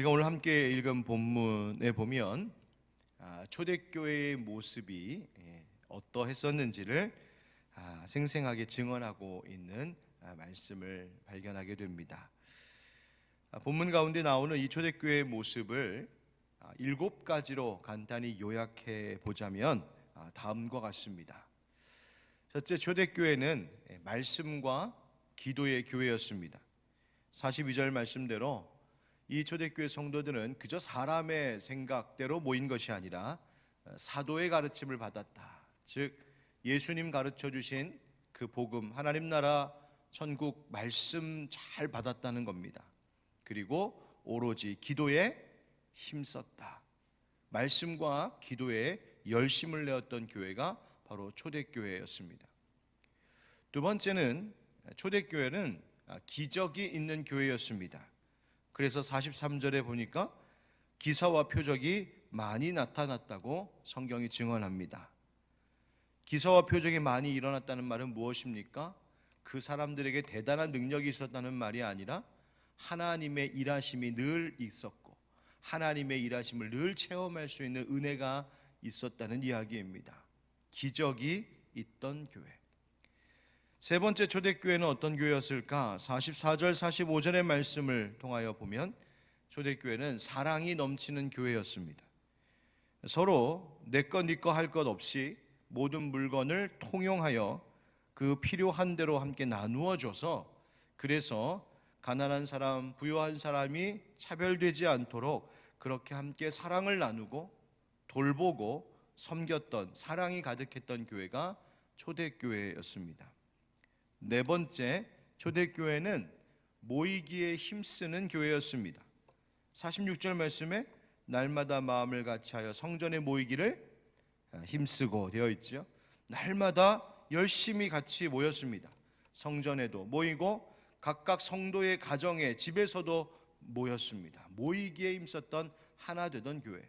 우리가 오늘 함께 읽은 본문에 보면 아, 초대교회의 모습이 예, 어떠했었는지를 아, 생생하게 증언하고 있는 아, 말씀을 발견하게 됩니다. 아, 본문 가운데 나오는 이 초대교회의 모습을 아, 일곱 가지로 간단히 요약해 보자면 아, 다음과 같습니다. 첫째 초대교회는 예, 말씀과 기도의 교회였습니다. 42절 말씀대로 이 초대교회 성도들은 그저 사람의 생각대로 모인 것이 아니라 어, 사도의 가르침을 받았다. 즉 예수님 가르쳐 주신 그 복음 하나님 나라 천국 말씀 잘 받았다는 겁니다. 그리고 오로지 기도에 힘썼다. 말씀과 기도에 열심을 내었던 교회가 바로 초대교회였습니다. 두 번째는 초대교회는 기적이 있는 교회였습니다. 그래서 43절에 보니까 기사와 표적이 많이 나타났다고 성경이 증언합니다. 기사와 표적이 많이 일어났다는 말은 무엇입니까? 그 사람들에게 대단한 능력이 있었다는 말이 아니라 하나님의 일하심이 늘 있었고 하나님의 일하심을 늘 체험할 수 있는 은혜가 있었다는 이야기입니다. 기적이 있던 교회. 세 번째 초대교회는 어떤 교회였을까? 44절 45절의 말씀을 통하여 보면 초대교회는 사랑이 넘치는 교회였습니다. 서로 내거 니거 할것 없이 모든 물건을 통용하여 그 필요한 대로 함께 나누어 줘서 그래서 가난한 사람, 부유한 사람이 차별되지 않도록 그렇게 함께 사랑을 나누고 돌보고 섬겼던 사랑이 가득했던 교회가 초대교회였습니다. 네 번째 초대교회는 모이기에 힘쓰는 교회였습니다. 46절 말씀에 날마다 마음을 같이하여 성전에 모이기를 힘쓰고 되어 있지요. 날마다 열심히 같이 모였습니다. 성전에도 모이고 각각 성도의 가정에 집에서도 모였습니다. 모이기에 힘썼던 하나 되던 교회.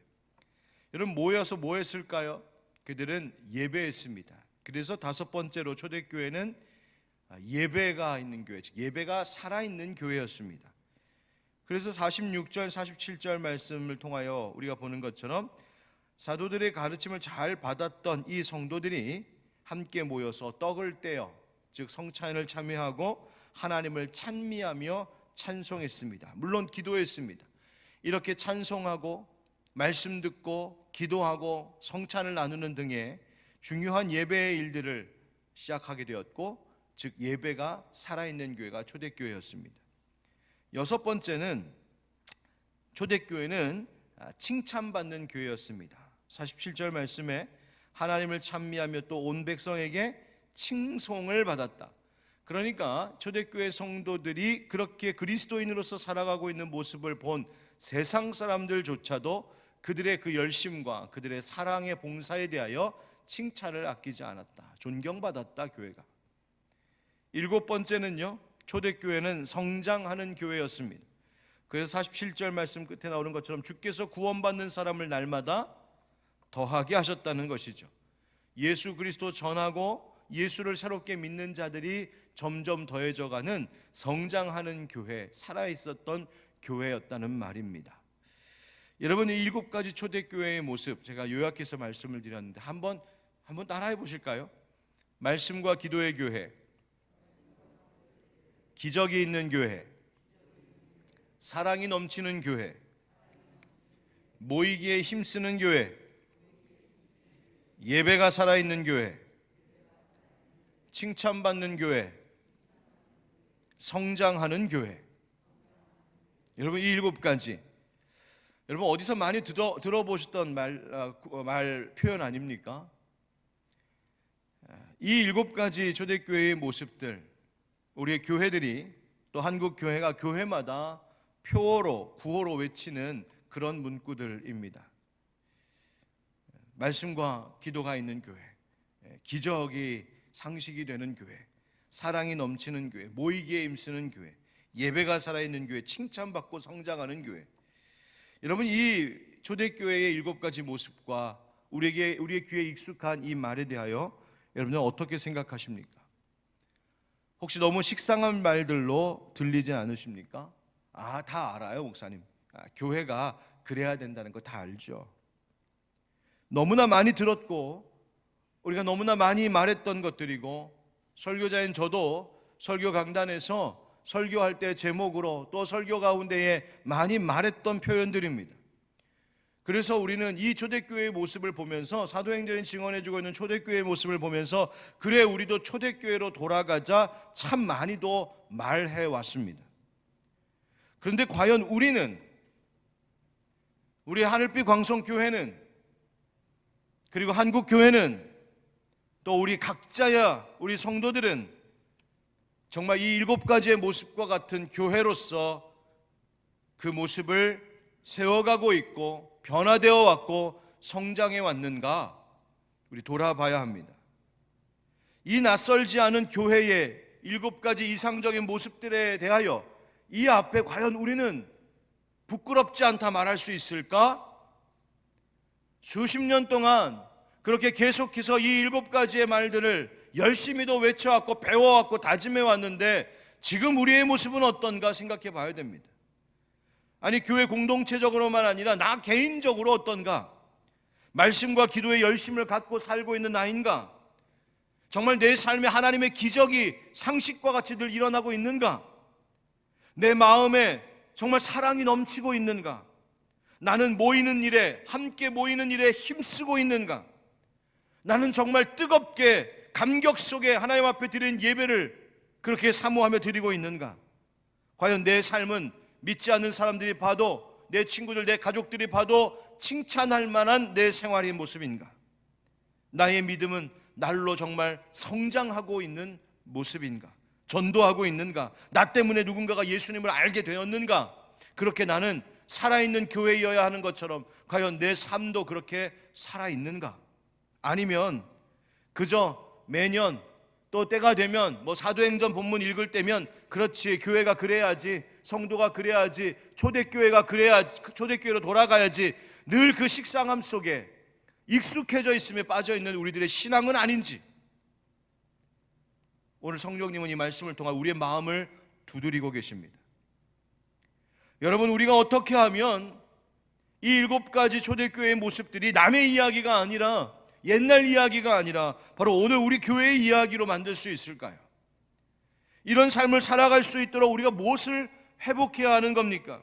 여러분 모여서 뭐 했을까요? 그들은 예배했습니다. 그래서 다섯 번째로 초대교회는 예배가 있는 교회, 즉 예배가 살아 있는 교회였습니다. 그래서 46절, 47절 말씀을 통하여 우리가 보는 것처럼 사도들의 가르침을 잘 받았던 이 성도들이 함께 모여서 떡을 떼어 즉 성찬을 참여하고 하나님을 찬미하며 찬송했습니다. 물론 기도했습니다. 이렇게 찬송하고 말씀 듣고 기도하고 성찬을 나누는 등의 중요한 예배의 일들을 시작하게 되었고 즉 예배가 살아있는 교회가 초대교회였습니다. 여섯 번째는 초대교회는 칭찬받는 교회였습니다. 47절 말씀에 하나님을 찬미하며 또 온 백성에게 칭송을 받았다. 그러니까 초대교회 성도들이 그렇게 그리스도인으로서 살아가고 있는 모습을 본 세상 사람들조차도 그들의 그 열심과 그들의 사랑의 봉사에 대하여 칭찬을 아끼지 않았다. 존경받았다 교회가. 일곱 번째는요. 초대교회는 성장하는 교회였습니다. 그래서 47절 말씀 끝에 나오는 것처럼 주께서 구원받는 사람을 날마다 더하게 하셨다는 것이죠. 예수 그리스도 전하고 예수를 새롭게 믿는 자들이 점점 더해져가는 성장하는 교회, 살아 있었던 교회였다는 말입니다. 여러분 이 일곱 가지 초대교회의 모습 제가 요약해서 말씀을 드렸는데 한번 한번 따라해 보실까요? 말씀과 기도의 교회, 기적이 있는 교회, 사랑이 넘치는 교회, 모이기에 힘쓰는 교회, 예배가 살아있는 교회, 칭찬받는 교회, 성장하는 교회. 여러분 이 일곱 가지 여러분 어디서 많이 들어, 들어보셨던 말, 아, 말 표현 아닙니까? 이 일곱 가지 초대교회의 모습들 우리의 교회들이 또 한국 교회가 교회마다 표어로 구호로 외치는 그런 문구들입니다. 말씀과 기도가 있는 교회, 기적이 상식이 되는 교회, 사랑이 넘치는 교회, 모이기에 힘쓰는 교회, 예배가 살아있는 교회, 칭찬받고 성장하는 교회. 여러분 이 초대교회의 일곱 가지 모습과 우리에게 우리의 귀에 익숙한 이 말에 대하여 여러분은 어떻게 생각하십니까? 혹시 너무 식상한 말들로 들리지 않으십니까? 아, 다 알아요, 목사님. 아, 교회가 그래야 된다는 거 다 알죠. 너무나 많이 들었고 우리가 너무나 많이 말했던 것들이고 설교자인 저도 설교 강단에서 설교할 때 제목으로 또 설교 가운데에 많이 말했던 표현들입니다. 그래서 우리는 이 초대교회의 모습을 보면서 사도행전이 증언해주고 있는 초대교회의 모습을 보면서 그래 우리도 초대교회로 돌아가자 참 많이도 말해 왔습니다. 그런데 과연 우리는 우리 하늘빛 광성교회는 그리고 한국교회는 또 우리 각자야 우리 성도들은 정말 이 일곱 가지의 모습과 같은 교회로서 그 모습을 세워가고 있고 변화되어 왔고 성장해 왔는가 우리 돌아봐야 합니다. 이 낯설지 않은 교회의 일곱 가지 이상적인 모습들에 대하여 이 앞에 과연 우리는 부끄럽지 않다 말할 수 있을까? 수십 년 동안 그렇게 계속해서 이 일곱 가지의 말들을 열심히도 외쳐왔고 배워왔고 다짐해 왔는데 지금 우리의 모습은 어떤가 생각해 봐야 됩니다. 아니 교회 공동체적으로만 아니라 나 개인적으로 어떤가? 말씀과 기도에 열심을 갖고 살고 있는 나인가? 정말 내 삶에 하나님의 기적이 상식과 같이 늘 일어나고 있는가? 내 마음에 정말 사랑이 넘치고 있는가? 나는 모이는 일에 함께 모이는 일에 힘쓰고 있는가? 나는 정말 뜨겁게 감격 속에 하나님 앞에 드린 예배를 그렇게 사모하며 드리고 있는가? 과연 내 삶은 믿지 않는 사람들이 봐도 내 친구들, 내 가족들이 봐도 칭찬할 만한 내 생활의 모습인가? 나의 믿음은 날로 정말 성장하고 있는 모습인가? 전도하고 있는가? 나 때문에 누군가가 예수님을 알게 되었는가? 그렇게 나는 살아있는 교회여야 하는 것처럼 과연 내 삶도 그렇게 살아있는가? 아니면 그저 매년 또 때가 되면 뭐 사도행전 본문 읽을 때면 그렇지 교회가 그래야지 성도가 그래야지 초대교회가 그래야지 초대교회로 돌아가야지 늘 그 식상함 속에 익숙해져 있음에 빠져 있는 우리들의 신앙은 아닌지 오늘 성령님은 이 말씀을 통해 우리의 마음을 두드리고 계십니다. 여러분 우리가 어떻게 하면 이 일곱 가지 초대교회의 모습들이 남의 이야기가 아니라 옛날 이야기가 아니라 바로 오늘 우리 교회의 이야기로 만들 수 있을까요? 이런 삶을 살아갈 수 있도록 우리가 무엇을 회복해야 하는 겁니까?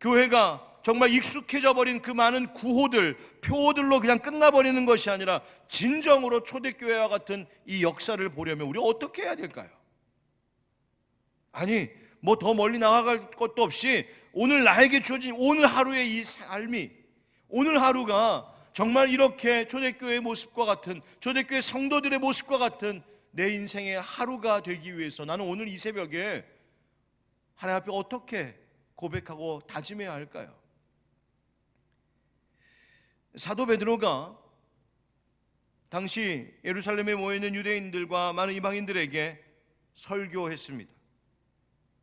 교회가 정말 익숙해져 버린 그 많은 구호들, 표어들로 그냥 끝나버리는 것이 아니라 진정으로 초대교회와 같은 이 역사를 보려면 우리가 어떻게 해야 될까요? 아니, 뭐 더 멀리 나아갈 것도 없이 오늘 나에게 주어진 오늘 하루의 이 삶이 오늘 하루가 정말 이렇게 초대교회의 모습과 같은 초대교회 성도들의 모습과 같은 내 인생의 하루가 되기 위해서 나는 오늘 이 새벽에 하나님 앞에 어떻게 고백하고 다짐해야 할까요? 사도 베드로가 당시 예루살렘에 모여 있는 유대인들과 많은 이방인들에게 설교했습니다.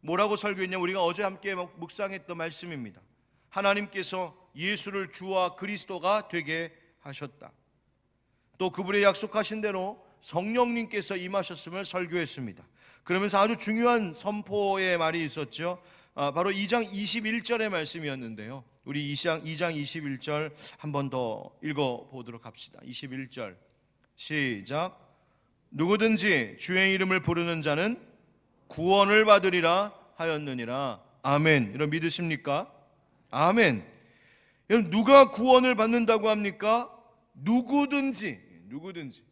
뭐라고 설교했냐? 우리가 어제 함께 묵상했던 말씀입니다. 하나님께서 예수를 주와 그리스도가 되게 하셨다. 또 그분의 약속하신 대로 성령님께서 임하셨음을 설교했습니다. 그러면서 아주 중요한 선포의 말이 있었죠. 아, 바로 2장 21절의 말씀이었는데요. 우리 2장, 2장 21절 한 번 더 읽어 보도록 합시다. 21절 시작. 누구든지 주의 이름을 부르는 자는 구원을 받으리라 하였느니라. 아멘. 이런 믿으십니까? 아멘. 여러분 누가 구원을 받는다고 합니까? 누구든지 누구든지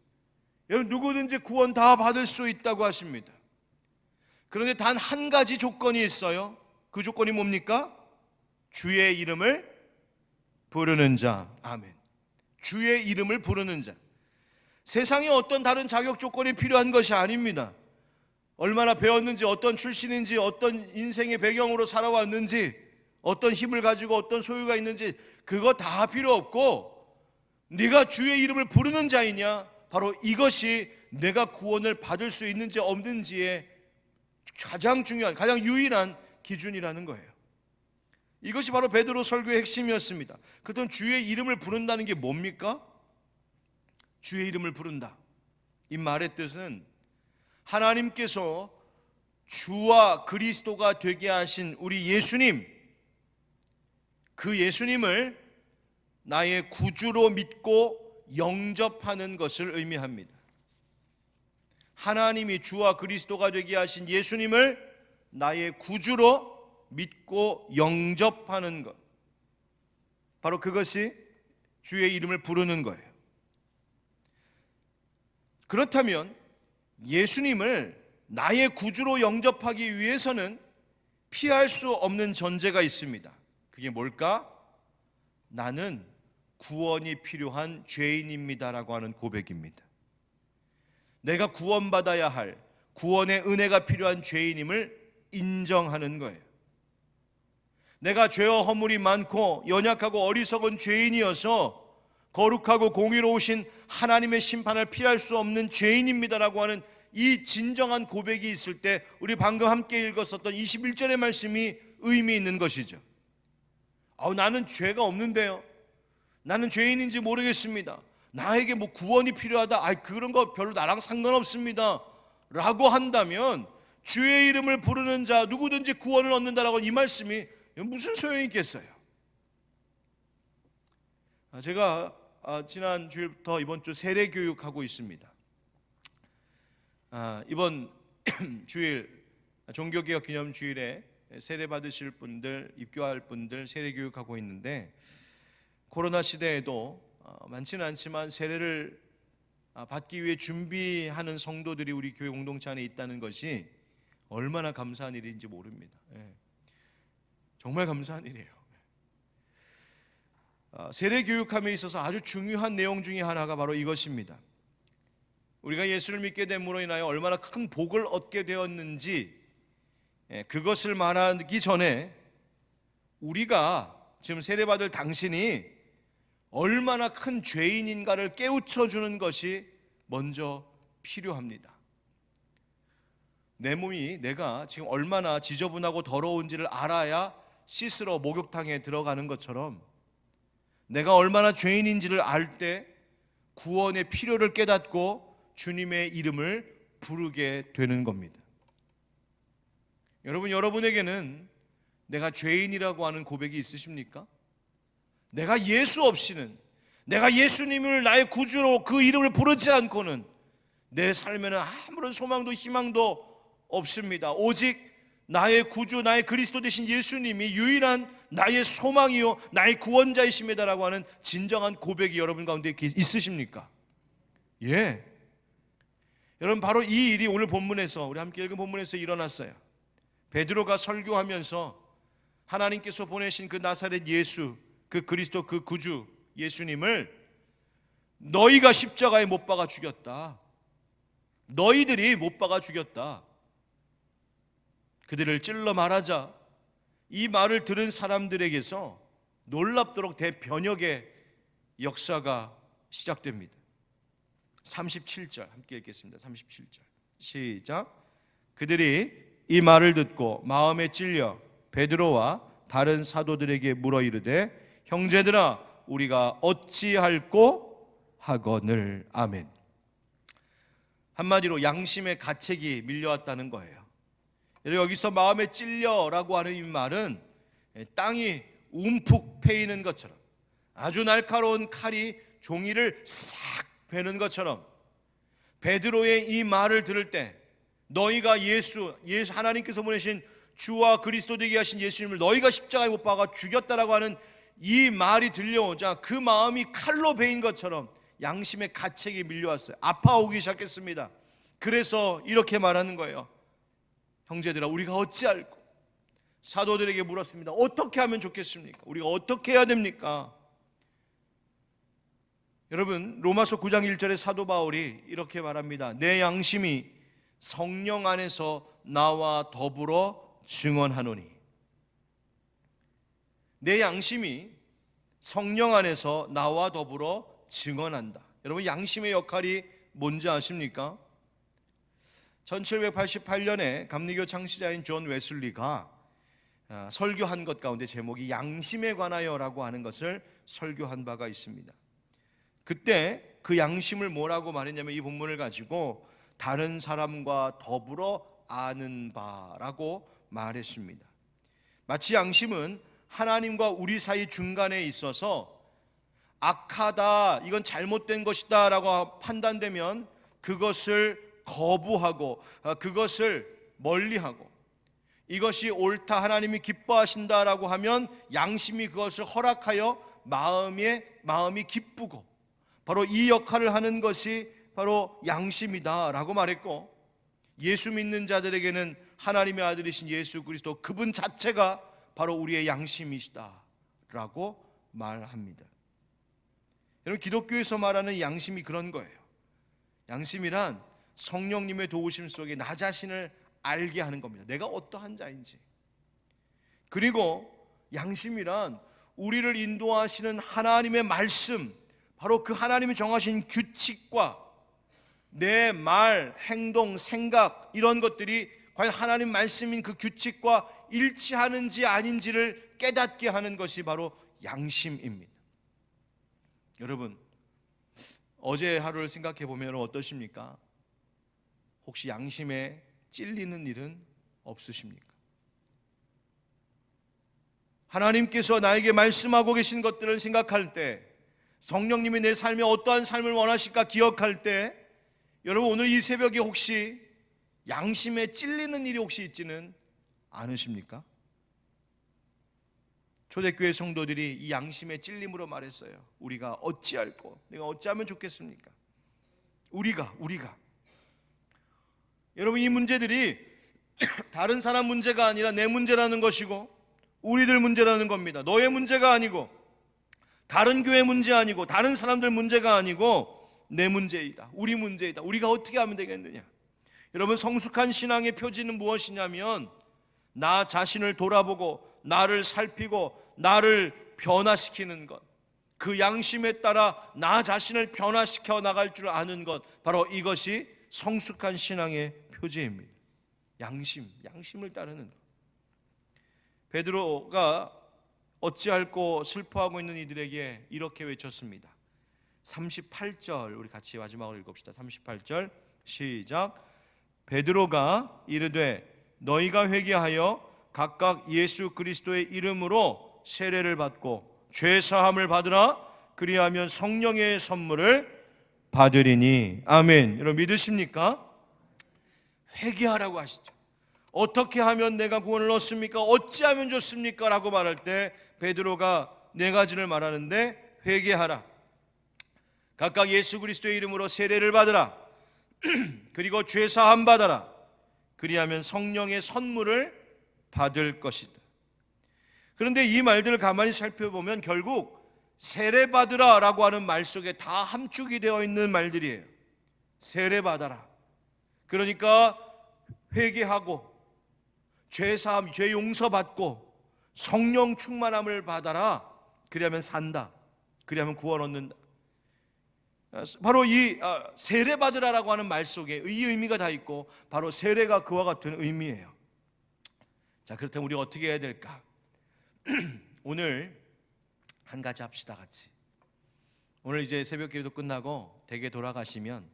여러분 누구든지 구원 다 받을 수 있다고 하십니다. 그런데 단 한 가지 조건이 있어요. 그 조건이 뭡니까? 주의 이름을 부르는 자. 아멘. 주의 이름을 부르는 자. 세상에 어떤 다른 자격 조건이 필요한 것이 아닙니다. 얼마나 배웠는지, 어떤 출신인지, 어떤 인생의 배경으로 살아왔는지, 어떤 힘을 가지고 어떤 소유가 있는지 그거 다 필요 없고 네가 주의 이름을 부르는 자이냐 바로 이것이 내가 구원을 받을 수 있는지 없는지의 가장 중요한 가장 유일한 기준이라는 거예요. 이것이 바로 베드로 설교의 핵심이었습니다. 그렇던 주의 이름을 부른다는 게 뭡니까? 주의 이름을 부른다. 이 말의 뜻은 하나님께서 주와 그리스도가 되게 하신 우리 예수님 그 예수님을 나의 구주로 믿고 영접하는 것을 의미합니다. 하나님이 주와 그리스도가 되게 하신 예수님을 나의 구주로 믿고 영접하는 것. 바로 그것이 주의 이름을 부르는 거예요. 그렇다면 예수님을 나의 구주로 영접하기 위해서는 피할 수 없는 전제가 있습니다. 그게 뭘까? 나는 구원이 필요한 죄인입니다라고 하는 고백입니다. 내가 구원받아야 할 구원의 은혜가 필요한 죄인임을 인정하는 거예요. 내가 죄와 허물이 많고 연약하고 어리석은 죄인이어서 거룩하고 공의로우신 하나님의 심판을 피할 수 없는 죄인입니다라고 하는 이 진정한 고백이 있을 때 우리 방금 함께 읽었었던 21절의 말씀이 의미 있는 것이죠. 아우 나는 죄가 없는데요. 나는 죄인인지 모르겠습니다. 나에게 뭐 구원이 필요하다. 아 그런 거 별로 나랑 상관없습니다. 라고 한다면 주의 이름을 부르는 자 누구든지 구원을 얻는다라고 이 말씀이 무슨 소용이 있겠어요? 아, 제가 아, 지난 주일부터 이번 주 세례 교육하고 있습니다. 아, 이번 주일 종교개혁 기념 주일에 세례 받으실 분들, 입교할 분들 세례 교육하고 있는데 코로나 시대에도 어, 많지는 않지만 세례를 아, 받기 위해 준비하는 성도들이 우리 교회 공동체 안에 있다는 것이 얼마나 감사한 일인지 모릅니다. 예. 정말 감사한 일이에요. 아, 세례 교육함에 있어서 아주 중요한 내용 중에 하나가 바로 이것입니다. 우리가 예수를 믿게 됨으로 인하여 얼마나 큰 복을 얻게 되었는지 예, 그것을 말하기 전에 우리가 지금 세례받을 당신이 얼마나 큰 죄인인가를 깨우쳐 주는 것이 먼저 필요합니다. 내 몸이 내가 지금 얼마나 지저분하고 더러운지를 알아야 씻으러 목욕탕에 들어가는 것처럼 내가 얼마나 죄인인지를 알 때 구원의 필요를 깨닫고 주님의 이름을 부르게 되는 겁니다. 여러분, 여러분에게는 내가 죄인이라고 하는 고백이 있으십니까? 내가 예수 없이는 내가 예수님을 나의 구주로 그 이름을 부르지 않고는 내 삶에는 아무런 소망도 희망도 없습니다. 오직 나의 구주, 나의 그리스도 되신 예수님이 유일한 나의 소망이요, 나의 구원자이십니다라고 하는 진정한 고백이 여러분 가운데 있으십니까? 예. 여러분 바로 이 일이 오늘 본문에서 우리 함께 읽은 본문에서 일어났어요. 베드로가 설교하면서 하나님께서 보내신 그 나사렛 예수, 그 그리스도 그 구주 예수님을 너희가 십자가에 못 박아 죽였다. 너희들이 못 박아 죽였다. 그들을 찔러 말하자 이 말을 들은 사람들에게서 놀랍도록 대변혁의 역사가 시작됩니다. 37절 함께 읽겠습니다. 37절. 시작. 그들이 이 말을 듣고 마음에 찔려 베드로와 다른 사도들에게 물어 이르되 형제들아 우리가 어찌할꼬 하거늘 아멘. 한마디로 양심의 가책이 밀려왔다는 거예요. 여기서 마음에 찔려라고 하는 이 말은 땅이 움푹 패이는 것처럼 아주 날카로운 칼이 종이를 싹 베는 것처럼 베드로의 이 말을 들을 때 너희가 예수 예수 하나님께서 보내신 주와 그리스도 되게 하신 예수님을 너희가 십자가에 못 박아 죽였다라고 하는 이 말이 들려오자 그 마음이 칼로 베인 것처럼 양심의 가책이 밀려왔어요. 아파오기 시작했습니다. 그래서 이렇게 말하는 거예요. 형제들아 우리가 어찌할꼬 사도들에게 물었습니다. 어떻게 하면 좋겠습니까? 우리가 어떻게 해야 됩니까? 여러분 로마서 9장 1절에 사도 바울이 이렇게 말합니다. 내 양심이 성령 안에서 나와 더불어 증언하노니 내 양심이 성령 안에서 나와 더불어 증언한다. 여러분 양심의 역할이 뭔지 아십니까? 1788년에 감리교 창시자인 존 웨슬리가 아, 설교한 것 가운데 제목이 양심에 관하여라고 하는 것을 설교한 바가 있습니다. 그때 그 양심을 뭐라고 말했냐면 이 본문을 가지고 다른 사람과 더불어 아는 바라고 말했습니다. 마치 양심은 하나님과 우리 사이 중간에 있어서 악하다, 이건 잘못된 것이다 라고 판단되면 그것을 거부하고 어, 그것을 멀리하고 이것이 옳다 하나님이 기뻐하신다 라고 하면 양심이 그것을 허락하여 마음에 마음이 기쁘고 바로 이 역할을 하는 것이 바로 양심이다라고 말했고 예수 믿는 자들에게는 하나님의 아들이신 예수 그리스도 그분 자체가 바로 우리의 양심이시다라고 말합니다. 여러분 기독교에서 말하는 양심이 그런 거예요. 양심이란 성령님의 도우심 속에 나 자신을 알게 하는 겁니다. 내가 어떠한 자인지. 그리고 양심이란 우리를 인도하시는 하나님의 말씀, 바로 그 하나님이 정하신 규칙과 내 말, 행동, 생각 이런 것들이 과연 하나님 말씀인 그 규칙과 일치하는지 아닌지를 깨닫게 하는 것이 바로 양심입니다. 여러분 어제 하루를 생각해 보면 어떠십니까? 혹시 양심에 찔리는 일은 없으십니까? 하나님께서 나에게 말씀하고 계신 것들을 생각할 때 성령님이 내 삶에 어떠한 삶을 원하실까 기억할 때 여러분 오늘 이 새벽에 혹시 양심에 찔리는 일이 혹시 있지는 않으십니까? 초대교회 성도들이 이 양심의 찔림으로 말했어요. 우리가 어찌할꼬? 내가 어찌하면 좋겠습니까? 우리가 우리가 여러분 이 문제들이 다른 사람 문제가 아니라 내 문제라는 것이고 우리들 문제라는 겁니다. 너의 문제가 아니고 다른 교회 문제 아니고 다른 사람들 문제가 아니고 내 문제이다. 우리 문제이다. 우리가 어떻게 하면 되겠느냐? 여러분 성숙한 신앙의 표지는 무엇이냐면 나 자신을 돌아보고 나를 살피고 나를 변화시키는 것. 그 양심에 따라 나 자신을 변화시켜 나갈 줄 아는 것. 바로 이것이 성숙한 신앙의 표지입니다. 양심, 양심을 따르는 것. 베드로가 어찌할꼬 슬퍼하고 있는 이들에게 이렇게 외쳤습니다. 38절 우리 같이 마지막으로 읽읍시다. 38절 시작. 베드로가 이르되 너희가 회개하여 각각 예수 그리스도의 이름으로 세례를 받고 죄 사함을 받으라 그리하면 성령의 선물을 받으리니 아멘. 여러분 믿으십니까? 회개하라고 하시죠. 어떻게 하면 내가 구원을 얻습니까? 어찌하면 좋습니까? 라고 말할 때 베드로가 네 가지를 말하는데 회개하라. 각각 예수 그리스도의 이름으로 세례를 받으라. 그리고 죄 사함 받아라. 그리하면 성령의 선물을 받을 것이다. 그런데 이 말들을 가만히 살펴보면 결국 세례 받으라라고 하는 말 속에 다 함축이 되어 있는 말들이에요. 세례 받아라. 그러니까 회개하고 죄 사함, 죄 용서 받고 성령 충만함을 받아라. 그리하면 산다. 그리하면 구원 얻는다. 바로 이 아, 세례 받으라라고 하는 말 속에 이 의미가 다 있고 바로 세례가 그와 같은 의미예요. 자, 그렇다면 우리가 어떻게 해야 될까? 오늘 한 가지 합시다 같이. 오늘 이제 새벽 기도 끝나고 댁에 돌아가시면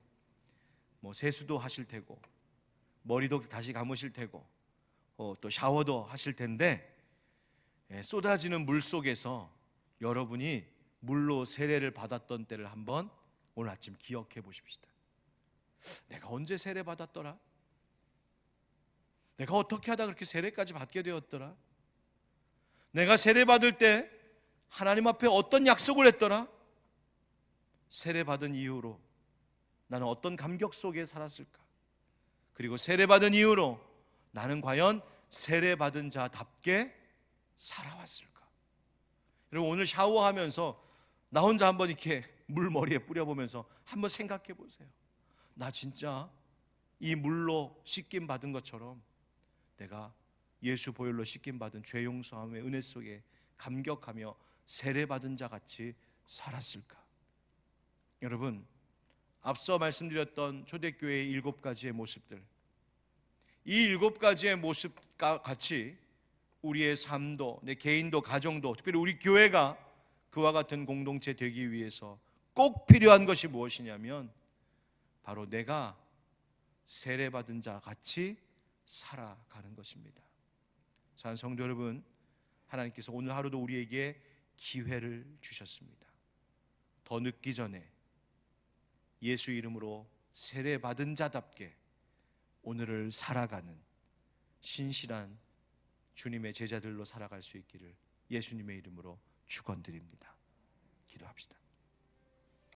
뭐 세수도 하실 테고 머리도 다시 감으실 테고 어, 또 샤워도 하실 텐데 예, 쏟아지는 물 속에서 여러분이 물로 세례를 받았던 때를 한번 오늘 아침 기억해 보십시다. 내가 언제 세례 받았더라? 내가 어떻게 하다 그렇게 세례까지 받게 되었더라? 내가 세례 받을 때 하나님 앞에 어떤 약속을 했더라? 세례 받은 이후로 나는 어떤 감격 속에 살았을까? 그리고 세례 받은 이후로 나는 과연 세례 받은 자답게 살아왔을까? 여러분 오늘 샤워하면서 나 혼자 한번 이렇게 물 머리에 뿌려보면서 한번 생각해 보세요. 나 진짜 이 물로 씻김 받은 것처럼 내가 예수 보혈로 씻김 받은 죄 용서함의 은혜 속에 감격하며 세례 받은 자 같이 살았을까? 여러분 앞서 말씀드렸던 초대교회의 일곱 가지의 모습들 이 일곱 가지의 모습과 같이 우리의 삶도 내 개인도 가정도 특별히 우리 교회가 그와 같은 공동체 되기 위해서 꼭 필요한 것이 무엇이냐면 바로 내가 세례 받은 자 같이 살아가는 것입니다. 자, 성도 여러분, 하나님께서 오늘 하루도 우리에게 기회를 주셨습니다. 더 늦기 전에 예수 이름으로 세례 받은 자답게 오늘을 살아가는 신실한 주님의 제자들로 살아갈 수 있기를 예수님의 이름으로 축원드립니다. 기도합시다.